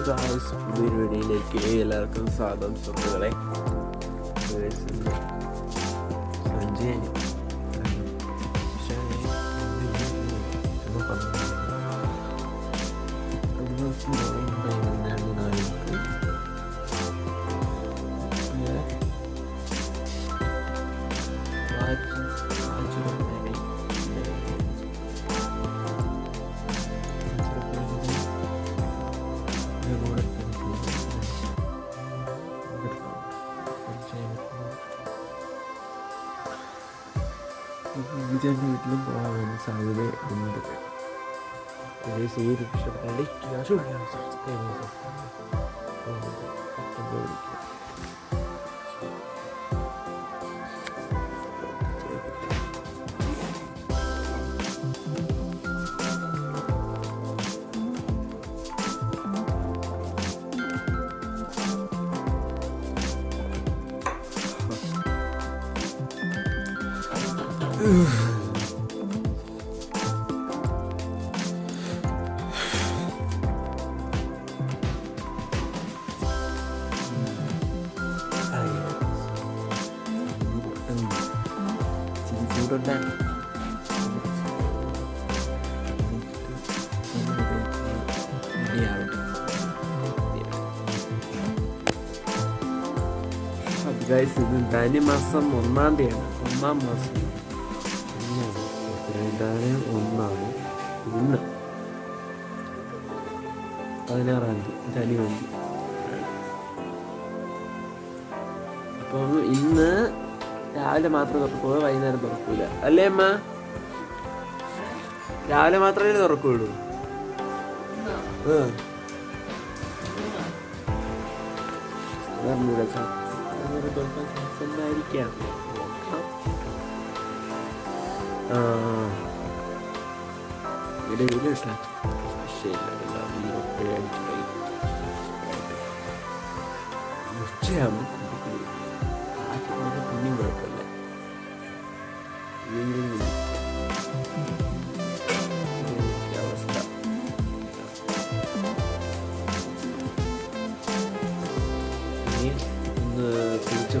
വീഡിയോയിലേക്ക് എല്ലാവർക്കും സ്വാഗതം സുഹൃത്തുക്കളെ. Guys, വിജയൻ്റെ വീട്ടിലും പോകാൻ സാധ്യത ഉണ്ട് സൂര്യ ഇഷ്ടപ്പെട്ടാൽ ക്യാഷ് കൊടുക്കണം സബ്സ്ക്രൈബ് ചൂടുണ്ടാണ് ഗൈസ് ഇത് ധനുമാസം ഒന്നാം തീയതിയാണ് ഒന്നാം മാസം രണ്ടാണ് ഒന്നാണ് ഇന്ന് പതിനാറാം തീയതി. ധനു വണ്ടി അപ്പം ഇന്ന് രാവിലെ മാത്രം തുറക്കുള്ളൂ വൈകുന്നേരം തുറക്കൂല. അല്ലേ അമ്മ? രാവിലെ മാത്രമേ തുറക്കുള്ളൂ? ഉച്ചയാകുമ്പോ ഉണ്ടായിരിക്കാം. ആ. ഇവിടെ ശരിയില്ല ഉച്ചയാകുമ്പോൾ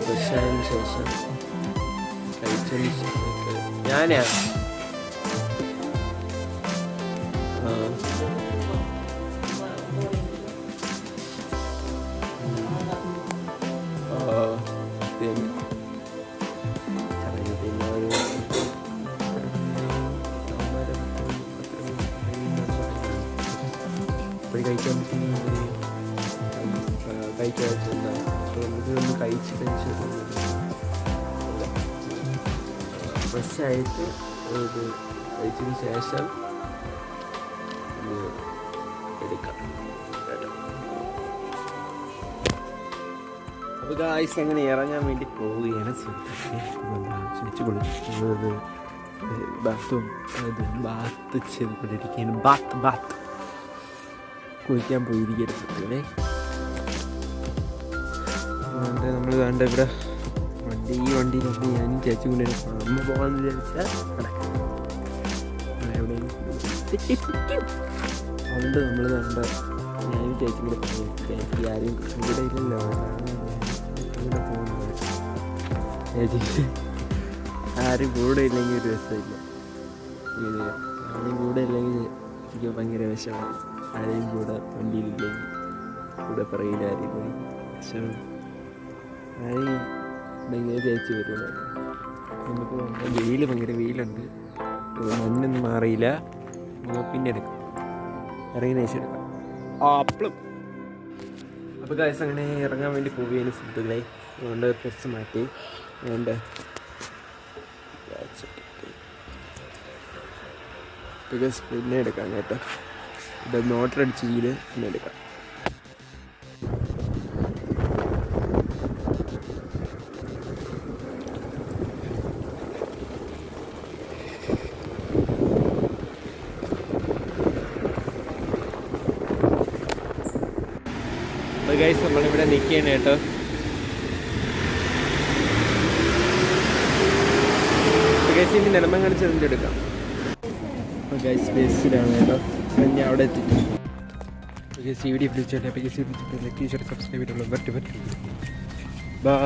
കുളിച്ച് ഫ്രഷായതിനു ശേഷം കഴിച്ചതിന് ശേഷം ഞാനാ. ആ. ആ പറ്റുന്ന അപ്പോൾ നമുക്ക് ഒന്ന് കഴിച്ചതിന് ശേഷം ഫ്രഷായിട്ട് ഇത് കഴിച്ചതിന് ശേഷം എടുക്കാം അപ്പോൾ ഗായ്സ് അങ്ങനെ ഇറങ്ങാൻ വേണ്ടി പോവുകയാണ് ചേച്ചി കുളിക്കുന്നത് ബാത്തും അത് ബാത്ത് ചെയ്തുകൊണ്ടിരിക്കുകയാണ് ബാത്ത് ബാത്ത് കുളിക്കാൻ പോയിരിക്കരുത് അങ്ങനെ അതുകൊണ്ട് നമ്മൾ വേണ്ട ഇവിടെ വണ്ടി ഈ വണ്ടിയിലുണ്ട് ഞാൻ ചേച്ചി കൊണ്ട് അമ്മ പോകാമെന്ന് വിചാരിച്ചാൽ അതുകൊണ്ട് നമ്മൾ വേണ്ട. ചേച്ചി കൂടെ പോകും ചേച്ചി ആരും ഇവിടെ ഇല്ലല്ലോ. കൂടെ പോകുന്നത് ചേച്ചി ആരും കൂടെ ഇല്ലെങ്കിൽ ഒരു രസമില്ല. ആരും കൂടെ ഇല്ലെങ്കിൽ എനിക്ക് ഭയങ്കര വിഷമാണ് ആരെയും കൂടെ വണ്ടിയിലില്ലെങ്കിൽ കൂടെ പറയില്ല ആരെയും വിഷമം. ആരെയും ഭയങ്കര ജയിച്ചു വരുമല്ലോ നമുക്ക് വെയിൽ ഭയങ്കര വെയിലുണ്ട്. മണ്ണൊന്നും മാറിയില്ല. പിന്നെ എടുക്കാം. ഇറങ്ങി എടുക്കാം. ആപ്പിളും. അപ്പോൾ കാശ് അങ്ങനെ ഇറങ്ങാൻ വേണ്ടി പോവുകയാണ് സുഹൃത്തുക്കളെ. അതുകൊണ്ട് ഡ്രസ്സ് മാറ്റി. അതുകൊണ്ട് പിന്നെ എടുക്കാം കേട്ടോ. ഇത് മോട്ടർ അടിച്ച് ചെയ്ത് പിന്നെ എടുക്കാം. അപ്പോൾ ഗൈസ് നമ്മളിവിടെ നിൽക്കുകയാണ് കേട്ടോ. ഗൈസിന്റെ നിലമ്പം കാണിച്ച് അതിന്റെ എടുക്കാം. അപ്പോൾ ഗൈസ് ബേസിലാണ് കേട്ടോ. ഞാൻ അവിടെ എത്തി ഈ വീഡിയോ വിളിച്ചാൽ അപ്പോൾ ഈ സബ്സ്ക്രൈബ് ചെയ്തുള്ളൂ പറ്റും പറ്റും ബൈ